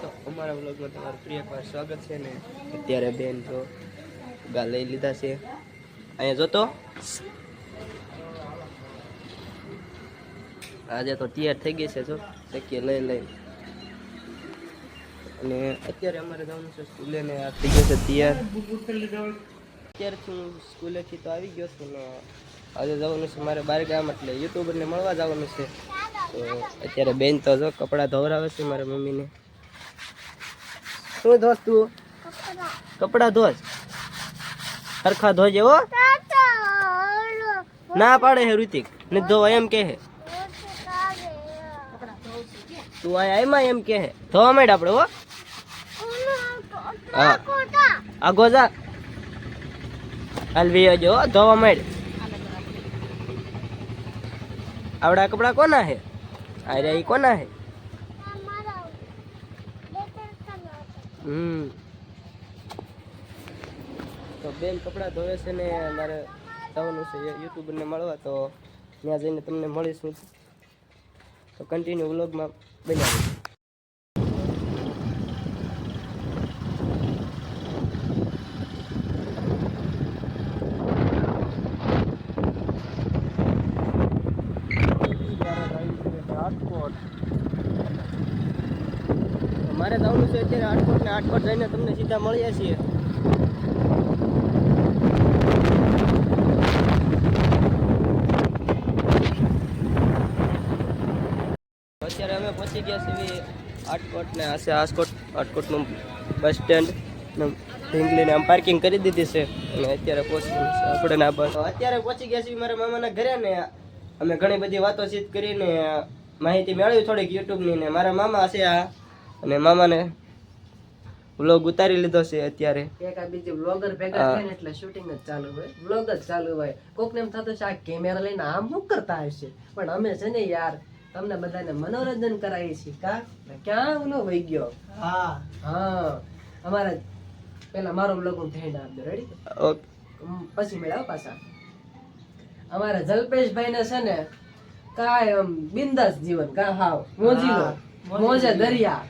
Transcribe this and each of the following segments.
તો અમારા વ્લોગમાં તમારું પ્રિય એકવાર સ્વાગત છે ને અત્યારે બેન જો ગા લઈ લીધા છે. અહીંયા જોતો આજે તો તૈયાર થઈ ગઈ છે જો. શક્ય લઈ લઈ. અને અત્યારે અમારે જવાનું છે સ્કૂલે ને આ થઈ ગયો છે તૈયાર. અત્યારથી હું સ્કૂલેથી તો આવી ગયો છું ને આજે જવાનું છે મારે બાર ગામ એટલે યુટ્યુબરને મળવા જવાનું છે. તો અત્યારે બેન તો જો કપડાં ધોવરાવે છે મારા મમ્મીને. શું ધોસ તું. કપડાં. ધોજ. સરખા ધોજે હો. ના પાડે હે ઋતિક. ને ધોવા એમ કે હે. તું આ એમાં એમ કે હે. ધોવા માંડ આપણે હો. હા. આગો જા હાલ વી જો ધોવા માંડ. આવડા કપડા કોના હે? અરે ઈ કોના હે? હમ. તો બેન કપડાં ધોવે છે ને મારે જવાનું છે યુટ્યુબરને મળવા, તો ત્યાં જઈને તમને મળીશું. તો કન્ટિન્યુ વ્લોગમાં બનાવી મારે જવાનું છે અત્યારે આટકોટ આટકોટ જઈને તમને સીધા મળીએ છીએ. અત્યારે અમે પહોંચી ગયા છીએ રાજકોટ ને આશે રાજકોટ રાજકોટનું બસ સ્ટેન્ડ ઢીંગલીને આમ પાર્કિંગ કરી દીધી છે. અને અત્યારે પહોંચી આપણે ના બસ અત્યારે પહોંચી ગયા છીએ મારા મામાના ઘરે ને અમે ઘણી બધી વાતોચીત કરીને માહિતી મેળવી થોડીક યુટ્યુબની ને મારા મામા છે આ. અને મામાને વ્લોગ ઉતારી લીધો છે અત્યારે. એક આ બીજી વ્લોગર ભેગા થઈને એટલે શૂટિંગ જ ચાલુ હોય. વ્લોગ જ ચાલુ હોય. કોકને એમ થતું છે આ કેમેરા લઈને આમ શું કરતા હશે? પણ અમે છે ને યાર તમને બધાને મનોરંજન કરાવીએ છીએ. કા? ક્યાં ઓલો વહી ગયો? હા. હા. અમારા પેલા મારો વ્લોગ હું થઈને આપજો. Ready okay. પછી મેળાવ પાછા. અમારા જલ્પેશભાઈ ને છે ને કાય બિંદાસ જીવન કા હાવ મોજીલો. મોજે દરિયા.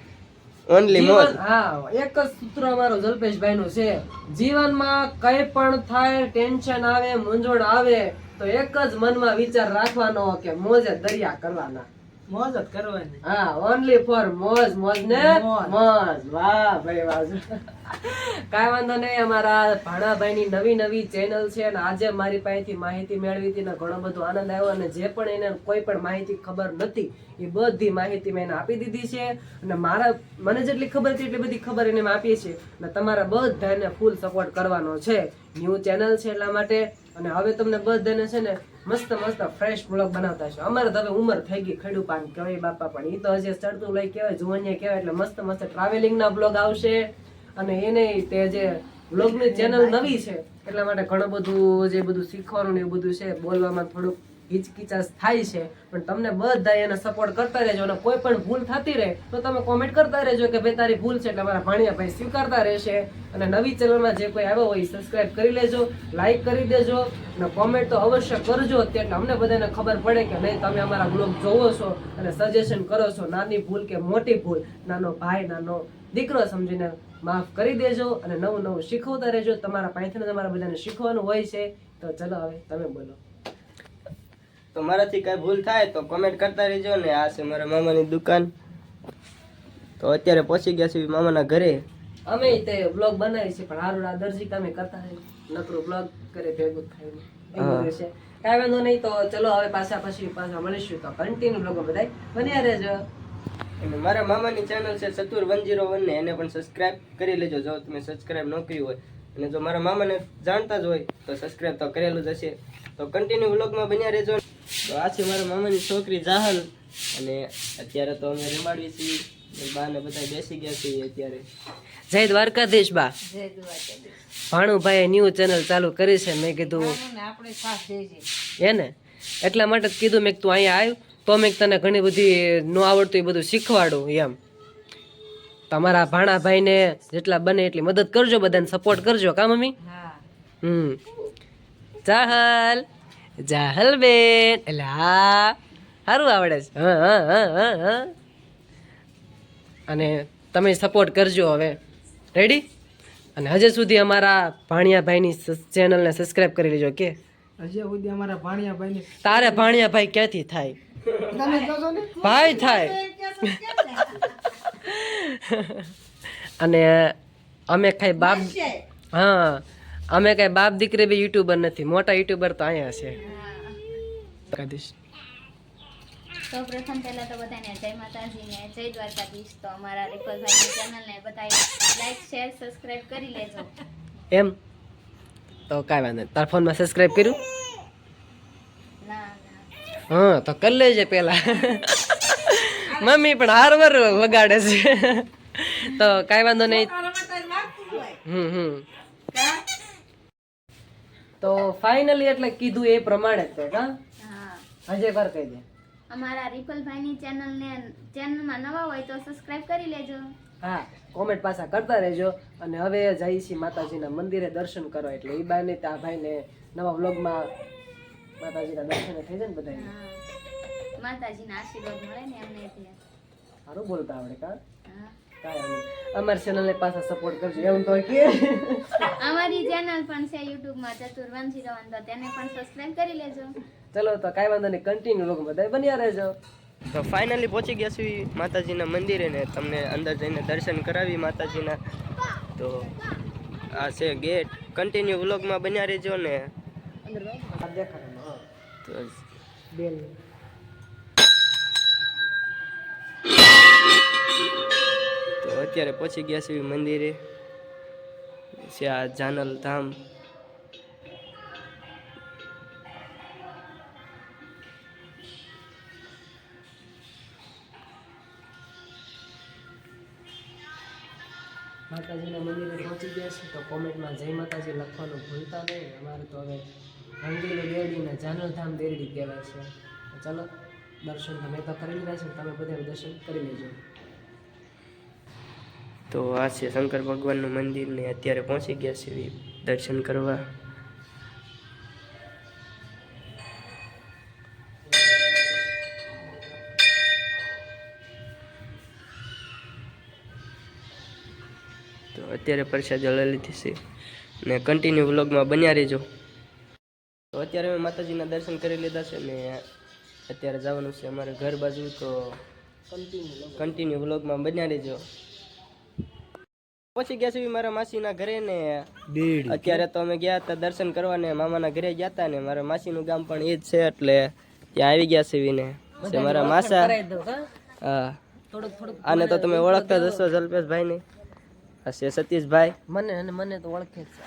ઓનલી મોજ. જીવન હા એક જ સૂત્ર અમારો જલ્પેશભાઈ નું છે. જીવનમાં કઈ પણ થાય ટેન્શન આવે મૂંઝવણ આવે તો એક જ મનમાં વિચાર રાખવાનો કે મોજ દરિયા કરવાના. મોજ જ કરવાની. હા ઓનલી ફોર મોજ મોજ. ને મોજ. વાહ ભાઈ વાહ. કાંઈ વાંધો નહીં, અમારા ભાણાભાઈની નવી નવી ચેનલ છે અને આજે મારી પાસેથી માહિતી મેળવી હતી ને ઘણો બધો આનંદ આવ્યો અને જે પણ એને કોઈ પણ માહિતી ખબર નથી, એ બધી માહિતી મેં એને આપી દીધી છે અને મારા, મને જેટલી ખબર હતી એટલી બધી ખબર એને આપી છે અને તમારા બધાને ફૂલ સપોર્ટ કરવાનો છે. ન્યૂ ચેનલ છે એટલા માટે અને હવે તમને બધાને છે ને મસ્ત મસ્ત ફ્રેશ બ્લોગ બનાવતા છે અમારે તો હવે ઉંમર થઈ ગઈ ખેડૂ પાન કહેવાય બાપા, પણ એ તો હજી ચડતું લઈ કહેવાય, જુવાનિયા કહેવાય એટલે મસ્ત મસ્ત ટ્રાવેલિંગના બ્લોગ આવશે. અને એને તે જે બ્લોગની ચેનલ નવી છે, એટલા માટે ઘણું બધું જે બધું શીખવાનું ને એવું બધું છે, બોલવામાં થોડુંક હિચકિચાસ થાય છે. પણ તમને બધા એને સપોર્ટ કરતા રહેજો અને કોઈ પણ ભૂલ થતી રહે, તો તમે કોમેન્ટ કરતા રહેજો કે ભાઈ તારી ભૂલ છે એટલે મારા ભાણિયા ભાઈ સ્વીકારતા રહેશે. અને નવી ચેનલમાં જે કોઈ આવ્યો હોય સબસ્ક્રાઇબ કરી લેજો લાઇક કરી દેજો અને કોમેન્ટ તો અવશ્ય કરજો. એટલે અમને બધાને ખબર પડે કે નહીં, તમે અમારા બ્લોગ જોવો છો અને સજેશન કરો છો. નાની ભૂલ કે મોટી ભૂલ, નાનો ભાઈ, નાનો દીકરો સમજીને માફ કરી દેજો અને નવું નવું શીખવતા રહેજો. તમારા પાસેથી તમારા બધાને શીખવાનું હોય છે. તો ચલો હવે તમે બોલો. તો મારાથી કાંઈ ભૂલ થાય તો કોમેન્ટ કરતા રહેજો ને આ છે મારા મામાની દુકાન. તો અત્યારે પહોંચી ગયા છે મામાના ઘરે. અમે તે બ્લોગ બનાવી છે પણ હારું દરજી તમે કરતા રહે. નકરું બ્લોગ કરે ભેગું થાય એવું છે કાંઈ વાંધો નહીં તો ચલો હવે પાછા પછી પાછા મળીશું. તો કન્ટિન્યુ બ્લોગો બધાય. બન્યા રહેજો. અને મારા મામાની ચેનલ છે ચતુર વન જીરો વન ને એને પણ સબસ્ક્રાઇબ કરી લેજો. જો તમે સબસ્ક્રાઇબ ન કર્યું હોય અને જો મારા મામાને જાણતા જ હોય તો સબસ્ક્રાઇબ તો કરેલું જ હશે. તો કન્ટિન્યુ વ્લોગમાં બન્યા રહેજો. તો આ છે મારા મામાની છોકરી જાહલ. અને અત્યારે તો અમે રમાડીએ છીએ. અને બા ને બધા બેસી ગયા છીએ અત્યારે. જય દ્વારકાધીશ બા. ભાણુભાઈએ ન્યૂ ચેનલ ચાલુ કરી છે. મેં કીધું હે ને? એટલા માટે જ કીધું મેં તું અહીંયા આવ્યું. તો મેં તને ઘણી બધી ન આવડતું એ બધું શીખવાડું એમ. તમારા ભાણાભાઈને જેટલા બને એટલી મદદ કરજો બધાને સપોર્ટ કરજો કા મમ્મી? હમ. ચાહલ જાહલ બેન એટલે હા સારું આવડે છે. હા અને તમે સપોર્ટ કરજો હવે. રેડી અને હજુ સુધી અમારા ભાણિયાભાઈની ચેનલને સબસ્ક્રાઇબ કરી લેજો કે હજી સુધી અમારા ભાણિયા ભાઈ તારે ભાણિયાભાઈ ક્યાંથી થાય? ભાઈ થાય. અને અમે કઈ બાપ હા અમે કઈ બાપ દીકરી બી યુટ્યુબર નથી. મોટા યુટ્યુબર તો અહીંયા છે. કદીશ સૌ પ્રથમ પહેલા તો બધાને જય માતાજી જય દ્વારકાધીશ. તો અમારા રિપલભાઈની ચેનલને બધા લાઈક શેર સબસ્ક્રાઇબ કરી લેજો. એમ? તો કાંઈ વાંધો તારા ફોનમાં સબસ્ક્રાઇબ કર્યું? ના. હા તો કરી લેજે પેલા. મમ્મી પણ હારવાર વગાડે છે. તો કાંઈ વાંધો નહીં. હમ હમ. તો ફાઇનલી એટલે કીધું એ પ્રમાણે જ છે હા? હજે વાર કહી દે. અમારા રિપલભાઈની ચેનલને ચેનલમાં નવા હોય તો સબસ્ક્રાઇબ કરી લેજો. હા કોમેન્ટ પાછા કરતા રહેજો. અને હવે જઈએ છીએ માતાજીના મંદિરે દર્શન કરવા એટલે એ બાને ત્યાં ભાઈને નવા વ્લોગમાં માતાજીના દર્શન થઈ જાય ને બધા હા. માતાજીના આશીર્વાદ મળે ને એમને ત્યાં. સારું બોલતા આવડે કા? હા. કાંઈ અમારી ચેનલને પાછા સપોર્ટ કરજો એવું તો કે. અમારી ચેનલ પણ છે યુટ્યુબમાં ચતુર વન વન તો તેને પણ સબસ્ક્રાઇબ કરી લેજો. ચલો તો કાંઈ વાંધો નહીં કન્ટિન્યુ લોકો બધા બન્યા રહેજો. તો ફાઇનલી પહોંચી ગયા છીએ માતાજીના મંદિરે ને તમને અંદર જઈને દર્શન કરાવી માતાજીના. તો આ છે ગેટ કન્ટિન્યુ વ્લોગમાં બન્યા રહેજો ને. તો બેલ તો અત્યારે પહોંચી ગયા છીએ મંદિરે. છે આ જાનલ ધામ. માતાજીના મંદિરે પહોંચી ગયા છે તો કોમેન્ટમાં જય માતાજી લખવાનું ભૂલતા નહીં. અમારે તો હવે રંગીલી દેરડીને જાનલધામ દેરડી કહેવાય છે. ચાલો, દર્શન તમે તો કરી લીધા છે, તમે બધા દર્શન કરી લેજો. તો આ છે શંકર ભગવાનનું મંદિર ને અત્યારે પહોંચી ગયા છે દર્શન કરવા. તો અત્યારે પ્રસાદ લઈ લીધી છે ને કન્ટિન્યુ વ્લોગમાં બન્યા રહેજો. તો અત્યારે અમે માતાજીના દર્શન કરી લીધા છે ને અત્યારે જવાનું છે અમારે ઘર બાજુ તો કન્ટિન્યુ વ્લોગમાં બન્યા રહેજો. પછી ગયા છીએ મારા માસીના ઘરે ને અત્યારે તો અમે ગયા હતા દર્શન કરવા ને મામાના ઘરે ગયા હતા ને મારા માસીનું ગામ પણ એ જ છે એટલે ત્યાં આવી ગયા છે ને. મારા માસા હા? આને તો તમે ઓળખતા જ હશો જલ્પેશભાઈ ને આ છે સતીશભાઈ. મને અને મને તો ઓળખે જ છે.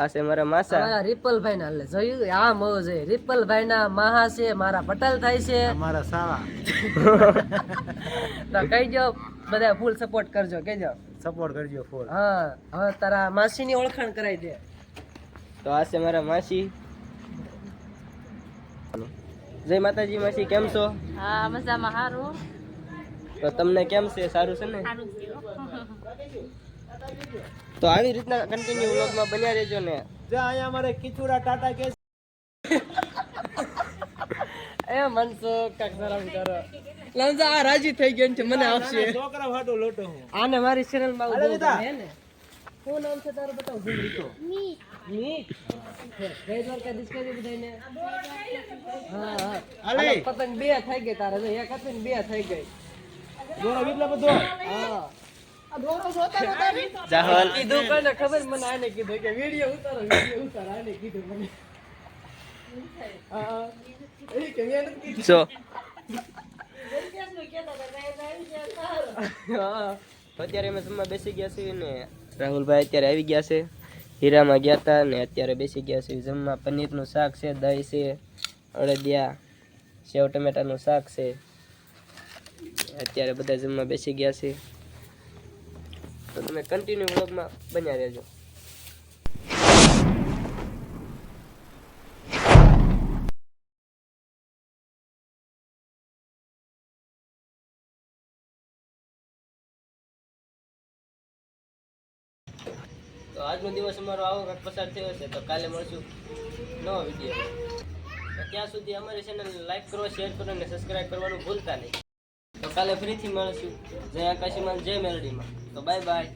આ છે મારા માસા. મારા રિપલભાઈ ના એટલે જોયું? આ મોજ છે. રિપલભાઈ ના મહા છે મારા પટેલ થાય છે. મારા સાવા તો કહી દો બધા ફૂલ સપોર્ટ કરજો કહેજો સપોર્ટ કરજો ફૂલ હા હવે તારા માસીની ઓળખાણ કરાવી દે. તો આ છે મારા માસી. જય માતાજી માસી કેમ છો? હા મજામાં. સારું તો તમને કેમ છે? સારું છે ને? સારું તો આવી રીતના કન્ટિન્યુ વ્લોગમાં બન્યા રહેજો ને. જો અહીંયા અમારે કિચુરા ટાટા કે એ મનસો કાક શરમ કરો. લંજા આ રાજી થઈ ગયો છે મને આપશે. છોકરા ફાટો લોટો હું. આને મારી ચેનલમાં ઊભો. હે ને શું નામ છે તારું બતાવ? ભૂલ મીત. જય દ્વારકાધીશ કહી દે બધાને હા. હા અલે પતંગ બે થઈ ગઈ તારે એક હતી ને બે થઈ ગઈ. દોરો વિપલા બધો. હા. જાહલ. કીધું કોને ખબર મને આને કીધું કે વિડિયો ઉતારો વિડિયો ઉતારો આને કીધું મને. એ કે મેં કીધું. અત્યારે અમે જમવા બેસી ગયા છીએ ને રાહુલભાઈ અત્યારે આવી ગયા છે. હીરામાં ગયા હતા ને અત્યારે બેસી ગયા છે જમવા પનીરનું શાક છે દહીં છે અડદિયા સેવ ટમેટાનું શાક છે. અત્યારે બધા જમવા બેસી ગયા છે. તો તમે કન્ટિન્યુ વ્લોગમાં બન્યા રહેજો. તો આજનો દિવસ અમારો આવો કંઈક પસાર થયો છે, તો કાલે મળશું નવો વીડિયો ત્યાં સુધી અમારી ચેનલ લાઈક કરો શેર કરો અને સબસ્ક્રાઈબ કરવાનું ભૂલતા નહીં. તો કાલે ફરીથી મળશું. જય આકાશીમાં જય મેલડીમાં તો બાય બાય